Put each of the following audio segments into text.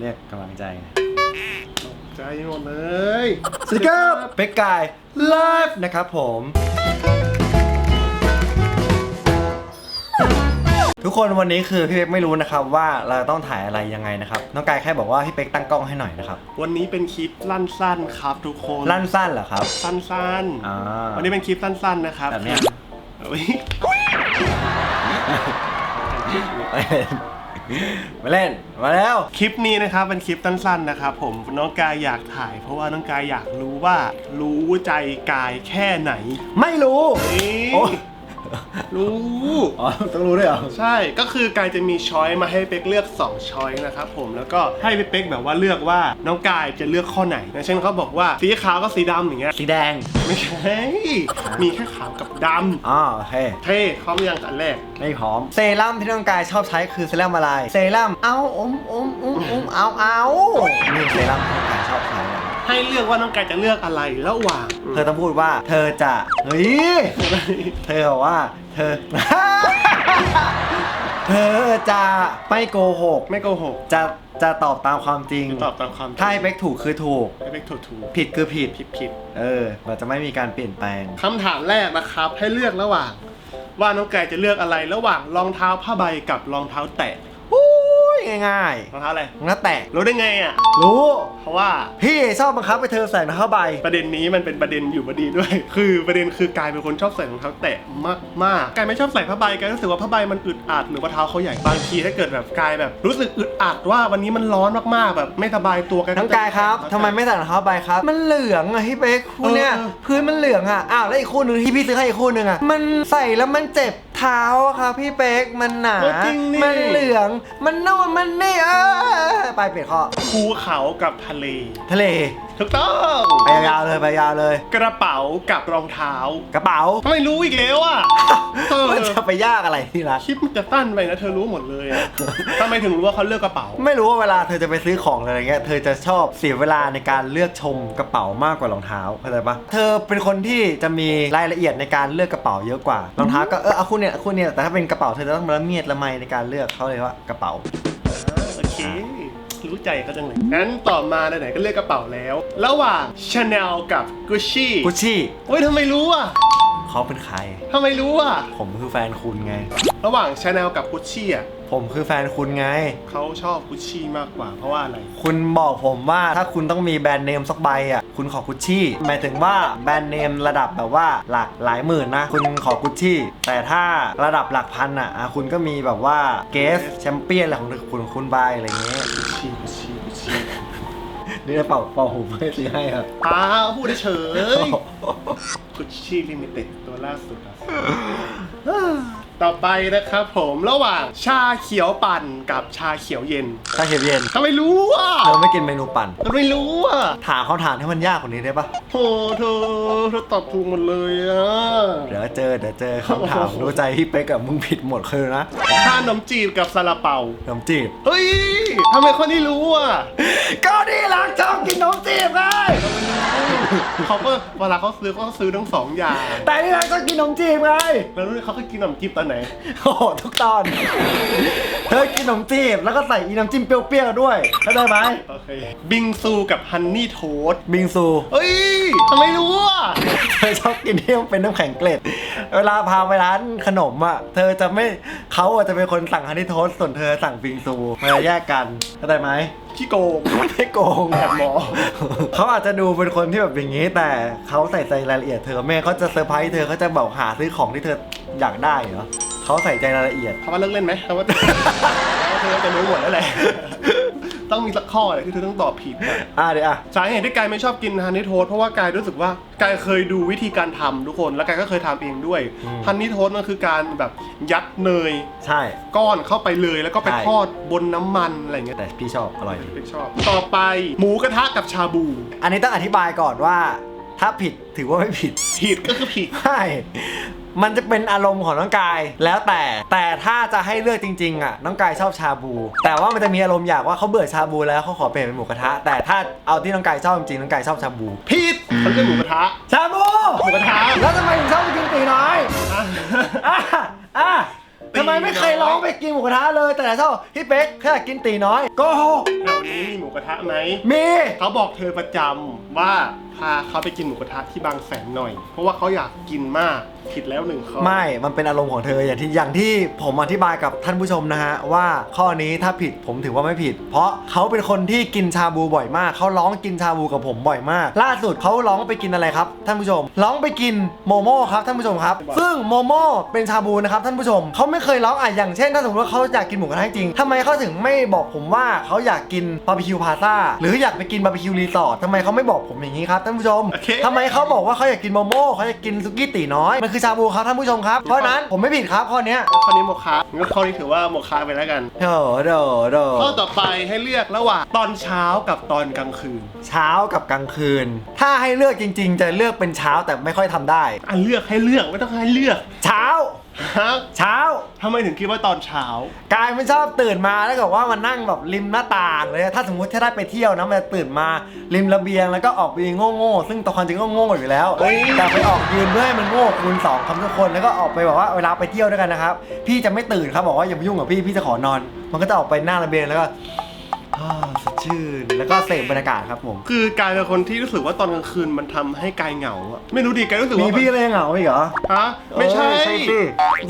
เรียกกำลังใจไงใจหมดเลยสวัสดีครับเป็กกายไลฟ์นะครับผม ทุกคนวันนี้คือพี่เป็กไม่รู้นะครับว่าเราต้องถ่ายอะไรยังไงนะครับน้องกายแค่บอกว่าพี่เป็กตั้งกล้องให้หน่อยนะครับวันนี้เป็นคลิปสั้นๆครับทุกคนลั่นสั้นเหรอครับ สั้นอ่าๆ วันนี้เป็นคลิปสั้นๆนะครับแบบเนี้ยเฮ้ย มาเล่นมาแล้ว คลิปนี้นะครับเป็นคลิปสั้นๆนะครับผมน้องกายอยากถ่าย เพราะว่าน้องกายอยากรู้ว่า รู้ใจกายแค่ไหน ไม่รู้นี่โอ้ รู้ อ๋อ ต้องรู้ด้วยเหรอ ใช่ก็คือกายจะมีช้อยมาให้เป๊กเลือก 2 ช้อยนะครับผมแล้วก็ให้พี่เป๊กแบบว่าเลือกว่าน้องกายจะเลือกข้อไหนอย่างเช่นเขาบอกว่าสีขาวกับสีดำอย่างเงี้ยสีแดง ไม่ใช่มีแค่ขาวกับดอ๋อโอเคำเท่เขาไม่ยังอันแรก ไม่พร้อม เซรั่มที่น้องกายชอบใช้คือเซรั่มอะไร เซรั่ม เอาอมอมอมอมเอาเอานี่เซรั่มที่น้องกายชอบใช้นะ ให้เลือกว่าน้องกายจะเลือกอะไรระหว่าง เธอต้องพูดว่า เธอจะเฮ้ยเธอบอกว่า เธอ เธอจะไม่โกหก ไม่โกหก จะจะตอบตามความจริง ตอบตามความถ้าให้เป๊กถูกคือถูก ให้เป๊กถูกถูกผิดคือผิดผิดผิด เออมันจะไม่มีการเปลี่ยนแปลงคำถามแรกนะครับให้เลือกระหว่าง ว่าน้องกายจะเลือกอะไรระหว่างรองเท้าผ้าใบกับรองเท้าแตะอุ้ย ง่ายรองเท้าอะไรๆงั้นแตะรู้ได้ไงอะ รู้เพราะว่าพี่ชอบบังคับไปเธอใส่รองเท้าใบ ประเด็นนี้มันเป็นประเด็นอยู่พอดีด้วย คือประเด็นคือกายเป็นคนชอบใส่รองเท้าแตะมากมากๆกายไม่ชอบใส่ผ้าใบกายรู้สึกว่าผ้าใบมันอึดอัดหรือว่าเท้าเขาใหญ่บางทีถ้าเกิดแบบกายแบบ รู้สึกอึดอัดว่าวันนี้มันร้อนมากๆแบบไม่สบายตัวกายน้องกายครับทำไมไม่ใส่รองเท้าใบครับ มันเหลืองอะพี่เป๊กคู่เนี้ยเออ พื้นมันเหลืองอะอ้าวแล้วอีกคู่หนึงที่พี่ซื้อให้อีกคู่หนึงอะมันใส่แล้วมันเจ็บเท้าอะครับพี่เป๊กมันหนาเออจริงนี่ มันเหลือง มันนู่นมันนี่เออไปเปลี่ยนข้อ ภูเขากับทะเล ทะเล ถูกต้อง ไปยาวๆเลยไปยาวเลย กระเป๋ากับรองเท้า กระเป๋าไม่รู้อีกแล้วอะเออมันจะไปยากอะไรที่รัก คลิปมันจะสั้นไปนะเธอรู้หมดเลยอะทำไมถึงรู้ว่าเขาเลือกกระเป๋า ไม่รู้ว่าเวลาเธอจะไปซื้อของอะไรเงี้ย เธอจะชอบเสียเวลาในการเลือกชมกระเป๋ามากกว่ารองเท้าเข้าใจปะเธอเป็นคนที่จะมีรายละเอียดในการเลือกกระเป๋าเยอะกว่ารองเท้าก็เออเอาคู่เนี้ยเอาคู่เนี้ยแต่ถ้าเป็นกระเป๋าเธอจะต้องละเมียดละไมในการเลือกเขาเลยว่ากระเป๋าโอเค รู้ใจเขาจังเลยงั้นต่อมาไหนๆก็เลือกกระเป๋าแล้ว ระหว่าง Chanel กับ Gucci กุชชี่เฮ้ยทำไมรู้อะเขาเป็นใคร ทำไมรู้อะ ผมคือแฟนคุณไง ระหว่าง Chanel กับ Gucci อะ ผมคือแฟนคุณไง เขาชอบ Gucci มากกว่าเพราะว่าอะไร คุณบอกผมว่าถ้าคุณต้องมีแบรนด์เนมสักใบอะคุณขอกุชชี่หมายถึงว่าแบรนด์เนมระดับแบบว่าหลักหลายหมื่นนะ คุณขอกุชชี่แต่ถ้าระดับหลักพันอะอะคุณก็มีแบบว่าเกสแชมเปี้ยนอะไรของคุณคุณใบอะไรเงี้ย Gucci Gucci Gucci นี่เป่าเป่าหูไม่ซื้อให้ครับอ้าพูดเฉย Gucci Limited ตัวล่าสุดอะ ต่อไปนะครับผมระหว่างชาเขียวปั่นกับชาเขียวเย็นถ้าเขียวเย็นทำไมรู้อะเธอไม่กินเมนูปั่นทำไมรู้อะถามเขาถามให้มันยากกว่านี้ได้ปะโหเธอเธอตอบถูกหมดเลยอะเดี๋ยวเจอเดี๋ยวเจอคำถามรู้ใจพี่เป๊กกับมึงผิดหมดคือนะชาขนมจีบกับซาลาเปาขนมจีบเฮ้ยทำไมคนนี้รู้อะก็นี่รักชอบกินขนมจีบไงเขาก็เวลาเขาซื้อเขาก็ซื้อทั้งสองอย่าง แต่นี่รักชอบกินขนมจีบไงแล้วเขาก็กินขนมจีบตอนไหน โอ้โหทุกตอน เธอกินขนมจีบแล้วก็ใส่อีน้ำจิ้มเปรี้ยวๆด้วยเข้าใจไหมโอเคบิงซูกับฮันนี่โทสต์บิงซูเฮ้ยทำไมรู้อะ เธอชอบกินที่มันเป็นน้ำแข็งเกล็ด เวลาพาไปร้านขนมอะ เธอจะไม่เขาอาจจะเป็นคนสั่งฮันนี่โทสต์ส่วนเธอสั่งบิงซูมันจะแยกกันเข้าใจไหมขี้โกงไม่โกงแอบหมอเขาอาจจะดูเป็นคนที่แบบอย่างนี้ แต่เขาใส่ใจรายละเอียดเธอแม่เขาจะเซอร์ไพรส์เธอเขาจะบอกหาซื้อของที่เธออยากได้เหรอเขาใส่ใจรายละเอียดเขาว่าเลิกเล่นไหมเขาว่าเธอจะรู้หมดแล้วแหละ ต้องมีสักข้อเลยที่เธอต้องตอบผิดอะอะเดี๋ยวอะ สาเหตุที่กายไม่ชอบกินฮันนี่โทสต์เพราะว่ากายรู้สึกว่ากายเคยดูวิธีการทำทุกคนแล้วกายก็เคยทำเองด้วยฮันนี่โทสต์มันคือการแบบยัดเนยใช่ ก้อนเข้าไปเลยแล้วก็ไปใช่ ทอดบนน้ำมันอะไรเงี้ยแต่พี่ชอบอร่อยดีไม่ชอบ ต่อไปหมูกระทะกับชาบู อันนี้ต้องอธิบายก่อนว่า ถ้าผิดถือว่าไม่ผิด ผิดก็คือผิด ใช่ มันจะเป็นอารมณ์ของน้องกายแล้วแต่ แต่ถ้าจะให้เลือกจริงๆอะน้องกายชอบชาบู แต่ว่ามันจะมีอารมณ์อยากว่าเขาเบื่อชาบูแล้วเขาขอเปลี่ยนเป็นหมูกระทะ แต่ถ้าเอาที่น้องกายชอบจริงๆน้องกายชอบชาบู ผิดเขาเรียกหมูกระทะ ชาบูหมูกระทะ แล้วทำไมถึงชอบกินตีน้อยอะอะอะทำไมไม่เคยร้องไปกินหมูกระทะเลย แต่ไหนเท่าพี่เป๊กแค่อยากกินตีน้อยโก็หกแถวนี้มีหมูกระทะไหมมีเขาบอกเธอประจำว่า พาเขาไปกินหมูกระทะที่บางแสนหน่อย เพราะว่าเขาอยากกินมากผิดแล้วหนึ่งข้อ ไม่ มันเป็นอารมณ์ของเธออย่างที่อย่างที่ผมอธิบายกับท่านผู้ชมนะฮะว่าข้อนี้ถ้าผิดผมถือว่าไม่ผิด เพราะเขาเป็นคนที่กินชาบูบ่อยมาก เขาร้องกินชาบูกับผมบ่อยมาก ล่าสุดเขาร้องไปกินอะไรครับท่านผู้ชม ร้องไปกินโมโม่ครับท่านผู้ชมครับ ซึ่งโมโม่เป็นชาบูนะครับท่านผู้ชมเขาไม่เคยร้องอะอย่างเช่น ถ้าสมมติว่าเขาอยากกินหมูกระทะจริงทำไมเขาถึงไม่บอกผมว่าเขาอยากกินบาร์บีคิวพาซ่าหรืออยากไปกินบาร์บีคิวรีสอร์ททำไมเขาไม่บอกผมอย่างนี้ครับท่านผู้ชมโอเค ทำไมเขาบอกว่าเขาอยากกินโมโม่เขาอยากกินซุกี้ตีน้อยมันคือชาบูครับท่านผู้ชมครับเพราะฉะนั้นผมไม่ผิดครับข้อเนี้ยข้อนี้โมฆะงั้นข้อนี้ถือว่าโมฆะไปแล้วกัน เดอเดอเดอข้อต่อไปให้เลือกระหว่างตอนเช้ากับตอนกลางคืน เช้ากับกลางคืน ถ้าให้เลือกจริง ๆ จะเลือกเป็นเช้าแต่ไม่ค่อยทำได้อะเลือกให้เลือกไม่ต้องให้เลือก เช้า ฮะเช้า ทำไมถึงคิดว่าตอนเช้า กายไม่ชอบตื่นมาแล้วก็ว่ามันนั่งแบบริมหน้าต่างเลย ถ้าสมมติถ้าได้ไปเที่ยวนะมันจะตื่นมาริมระเบียงแล้วก็ออกไปโง่โง่ๆซึ่งตอนความจริงก็โง่อยู่แล้วเฮ้ย แต่ไปออกยืนเพื่อให้มันโง่คูณสองคำทุกคนแล้วก็ออกไปบอกว่าเวลาไปเที่ยวด้วยกันนะครับพี่จะไม่ตื่นครับบอกว่าอย่ามายุ่งกับพี่พี่จะขอนอน มันก็จะออกไปหน้าระเบียงแล้วก็อ่า สดชื่น แล้วก็เสพบรรยากาศครับผม คือกายเป็นคนที่รู้สึกว่าตอนกลางคืนมันทำให้กายเหงาอะไม่รู้ดิกายรู้สึกมีว่าพี่เลยเหงาอีกเหรอ ฮะไม่ใช่ เออใช่สิ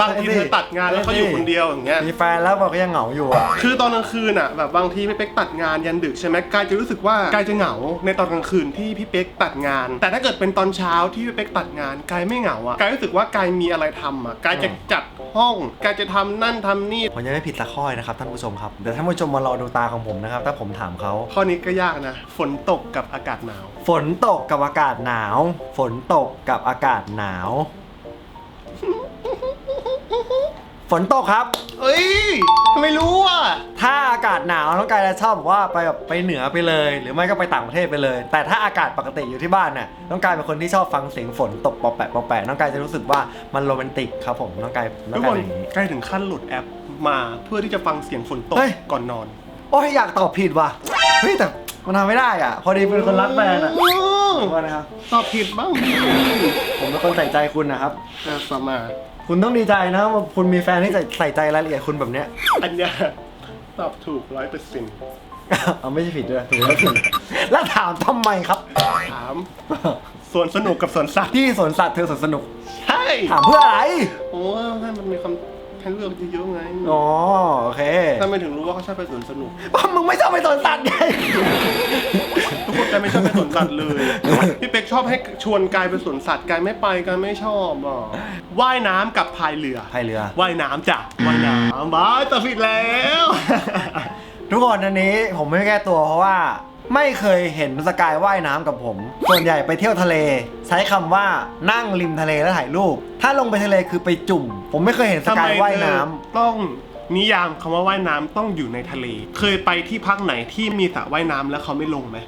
บางทีใช่สิเธอตัดงานแล้วเขาอยู่คนเดียวอย่างเงี้ย มีแฟนแล้วบอกก็ยังเหงาอยู่อะ คือตอนกลางคืนอะแบบบางทีพี่เป๊กตัดงานยันดึกใช่ไหมกายจะรู้สึกว่ากายจะเหงาในตอนกลางคืนที่พี่เป๊กตัดงาน แต่ถ้าเกิดเป็นตอนเช้าที่พี่เป๊กตัดงานกายไม่เหงาอะกายรู้สึกว่ากายมีอะไรทำอะกายจะจัดห้องกายจะทำนั่นทำนี่ ผมยังไม่ผิดสักข้อเลยนะครับท่านผู้ชมครับ เดี๋ยวท่านผู้ชมมารอดูตาของผมนะครับ ถ้าผมถามเขา ข้อนี้ก็ยากนะ ฝนตกกับอากาศหนาว ฝนตกกับอากาศหนาว ฝนตกกับอากาศหนาว ฝนตกครับ เอ้ยไม่รู้อะ ถ้าอากาศหนาวน้องกายจะชอบบอกว่าไปแบบไปเหนือไปเลย หรือไม่ก็ไปต่างประเทศไปเลย แต่ถ้าอากาศปกติอยู่ที่บ้านเนี่ยน้องกายเป็นคนที่ชอบฟังเสียงฝนตกปอแปะปอแปะน้องกายจะรู้สึกว่ามันโรแมนติกครับผมน้องกายน้อทุงกกาคยนเป็นอย่างนี้ ใกล้ถึงขั้นโหลดแอปมาเพื่อที่จะฟังเสียงฝนตกเฮ้ย ก่อนนอน โอ้ยอยากตอบผิดว่ะเฮ้ยแต่มันทำไม่ได้อะ พอดีเป็นคนรักแฟนอะขอโทษนะครับตอบผิดบ้างผมเป็นคนใส่ใจคุณนะครับแต่สมาคุณต้องดีใจนะว่าคุณมีแฟนที่ใส่ใส่ใจรายละเอียดคุณแบบเนี้ย อันเนี้ยตอบถูกร้อยเปอร์เซ็นต์เอาไม่ใช่ผิดด้วยถูกแล้วผิดแล้วถามทำไมครับ ถามส่วนสนุกกับส่วนสัตว์พี่สวนสัตว์เธอสวนสนุก ใช่ ถามเพื่ออะไร โอ้ให้มันมีคำ ให้เลือกเยอะๆไงอ๋อโอเคถ้าไม่ถึงรู้ว่าเขาชอบไปสวนสนุกว่ามึงไม่ชอบไปสวนสัตว์ไงทุกคนกายไม่ชอบไปสวนสัตว์เลยพี่เป็กชอบให้ชวนกายไปสวนสัตว์กายไม่ไปกายไม่ชอบอะว่ายน้ำกับพายเรือพายเรือว่ายน้ำจ้ะว่ายน้ำบายตัดผิดแล้ว ทุกคนอันนี้ผมไม่แก้ตัวเพราะว่า ไม่เคยเห็นสกายว่ายน้ำกับผม ส่วนใหญ่ไปเที่ยวทะเล ใช้คำว่านั่งริมทะเลแล้วถ่ายรูป ถ้าลงไปทะเลคือไปจุ่ม ผมไม่เคยเห็นสกายว่ายน้ำเธอต้องนิยามคำว่าว่ายน้ำต้องอยู่ในทะเล เคยไปที่พักไหนที่มีสระว่ายน้ำแล้วเขาไม่ลงไหม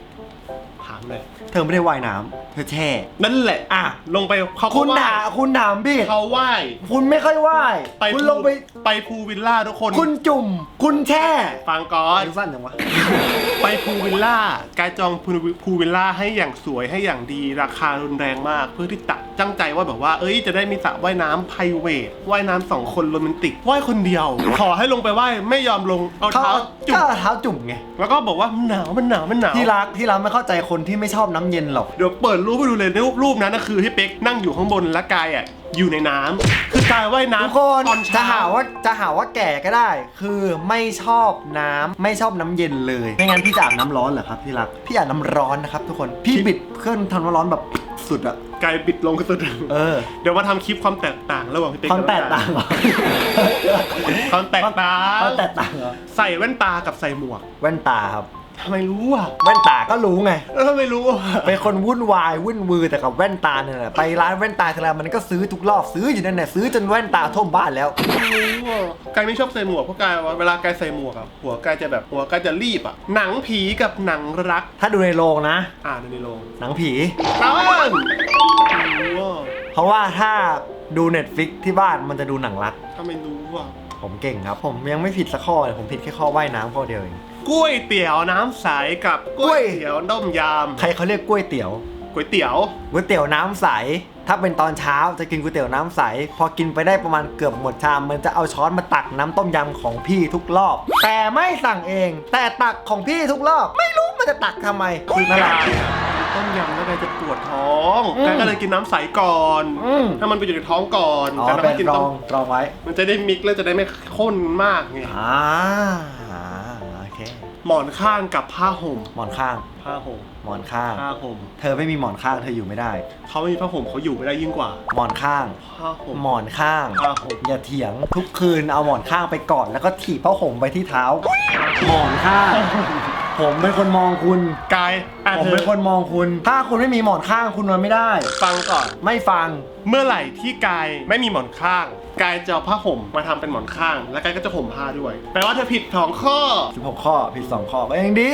ถามเลยเธอไม่ได้ว่ายน้ำเธอแช่ นั่นแหละ อะ ลงไปเขาคุณก็ว่ถามคุณถามพี่เขาว่ายคุณไม่ค่อยว่ายไปคุณภูลงไปไปภูวิลล่าทุกคนคุณจุ่ม คุณแช่ฟังก่อนอายุสั้นจังวะ ไปภูวิลล่ากายจองภูภูวิลล่าให้อย่างสวยให้อย่างดีราคารุนแรงมาก เพื่อที่ตัดตั้งใจว่าแบบว่า เอ้ยจะได้มีสระว่ายน้ำไพรเวทว่ายน้ำสองคนโรแมนติกว่ายคนเดียว ขอให้ลงไปว่ายไม่ยอมลงเอาเขาเท้าจุ่ก็มเท้าจุ่มไง แล้วก็บอกว่ามันหนาวมันหนาวมันหนาว ที่รักที่รักไม่เข้าใจคนที่ไม่ชอบน้ำเย็นหรอก เดี๋ยวเปิดรูปให้ดูเลยรูปรูปนั้นนะคือที่เป๊กนั่งอยู่ข้างบนและกายอะอยู่ในน้ำคือกายว่ายน้ำทุกคนตอนจะเช้าหาว่าจะหาว่าแก่ก็ได้ คือไม่ชอบน้ำไม่ชอบน้ำเย็นเลยไม่งั้นพี่จะอาบน้ำร้อนเหรอครับที่รักพี่อาบน้ำร้อนนะครับ ทุกคนพี่บิดเครื่องทำน้ำร้อนแบบสุดอะกายปิดลงสุดเออ เดี๋ยวมาทำคลิปความแตกต่างระหว่างพี่เป๊กความแตกต่างเหรอความแตกต่างความแตกต่างเหรอใส่แว่นตากับใส่หมวก แว่นตาครับ ทำไมรู้อะแว่นตาก็รู้ไงเออไม่รู้อะเป็นคนวุ่นวายวุ่นวือแต่กับแว่นตาเนี่ยแหละไปร้านแว่นตาทีไรมันก็ซื้อทุกรอบซื้ออยู่นั่นแหละซื้อจนแว่นตาท่วมบ้านแล้วไม่รู้อะกายไม่ชอบใส่หมวกเพราะกายว่าเวลากายใส่หมวกอะหัวกายจะแบบหัวกายจะรีบอะหนังผีกับหนังรัก ถ้าดูในโรงนะ อ่านในโรงหนังผีนั่นรู้อะเพราะว่าถ้าดู Netflix ที่บ้านมันจะดูหนังรักถ้าไม่รู้อะผมเก่งครับ ผมยังไม่ผิดสักข้อเลยผมผิดแค่ข้อว่ายน้ำข้อเดียวเอง ก๋วยเตี๋ยวน้ำใสกับก๋วยเตี๋ยวต้มยใครเขาเรียกก๋วยเตี๋ยวำก๋วยเตี๋ยวก๋วยเตี๋ยวน้ำใส ถ้าเป็นตอนเช้าจะกินก๋วยเตี๋ยวน้ำใส พอกินไปได้ประมาณเกือบหมดชาม มันจะเอาช้อนมาตักน้ำต้มยำของพี่ทุกรอบ แต่ไม่สั่งเอง แต่ตักของพี่ทุกรอบ ไม่รู้มันจะตักทำไมคือนั่นแหกาละยอะต้มยำแล้วกายจะปวดท้องอืมกายก็เลยกินน้ำใสก่อน อืม ถ้ามันไปอยู่ในท้องก่อนอ๋อแต่ถ้าเป็นกินรต้อมงรองไว้ มันจะได้มิกซ์แล้วจะได้ไม่ข้นมากไง อ่าโอ เคหมอนข้างกับผ้าห่ม หมอนข้าง ผ้าห่ม หมอนข้าง ผ้าห่ม เธอไม่มีหมอนข้างเธออยู่ไม่ได้ เขาไม่มีผ้าห่มเขาอยู่ไม่ได้ยิ่งกว่า หมอนข้าง ผ้าห่ม หมอนข้าง ผ้าห่ม อย่าเถียงทุกคืนเอาหมอนข้างไปก่อน แล้วก็ถีบผ้าห่มไปที่เท้า หมอนข้าง ผมเป็นคนมองคุณ กายอะผมเธเป็อนคนมองคุณ ถ้าคุณไม่มีหมอนข้างคุณนอนไม่ได้ ฟังก่อน ไม่ฟัง เมื่อไหร่ที่กายไม่มีหมอนข้าง กายจะเอาผ้าห่มมาทำเป็นหมอนข้าง แล้วกายก็จะห่มผ้าด้วย แปลว่าเธอผิดสองข้อ16 ข้อผิด 2 ข้อก็ยังดี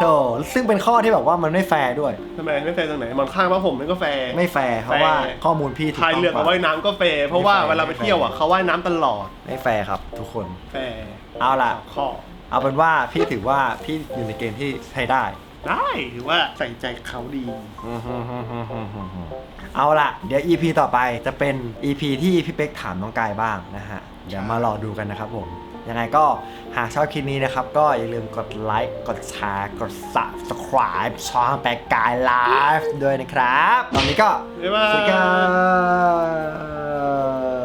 โถซึ่งเป็นข้อที่แบบว่ามันไม่แฟร์ด้วย ทำไมไม่แฟร์ตรงไหนหมอนข้างผ้าห่มมันก็แฟร์ ไม่แฟร์เพราะว่าแฟร์ ข้อมูลพี่ถูกพายต้องเรือกกกับว่าว่ายน้ำก็แฟร์เพราะว่าไม่แฟร์เวลาไปเที่ยวอะเขาว่ายน้ำตลอด ไม่แฟร์ครับทุกคน แฟร์เอาล่ะข้อ เอาเป็นว่าพี่ถือว่าพี่อยู่ในเกณฑ์ที่ใช้ได้ ได้ถือว่าใส่ใจเขาดี เอาล่ะ เดี๋ยว EP ต่อไปจะเป็น EP ที่พี่เป๊กถามน้องกายบ้างนะฮะ เดี๋ยวมารอดูกันนะครับผม ยังไงก็หากชอบคลิปนี้นะครับ ก็อย่าลืมกดไลค์ กดแชร์ กด subscribe ช่องแปลกกายไลฟ์ด้วยนะครับ ตอนนี้ก็บ๊ายบาย สวัสดีครับ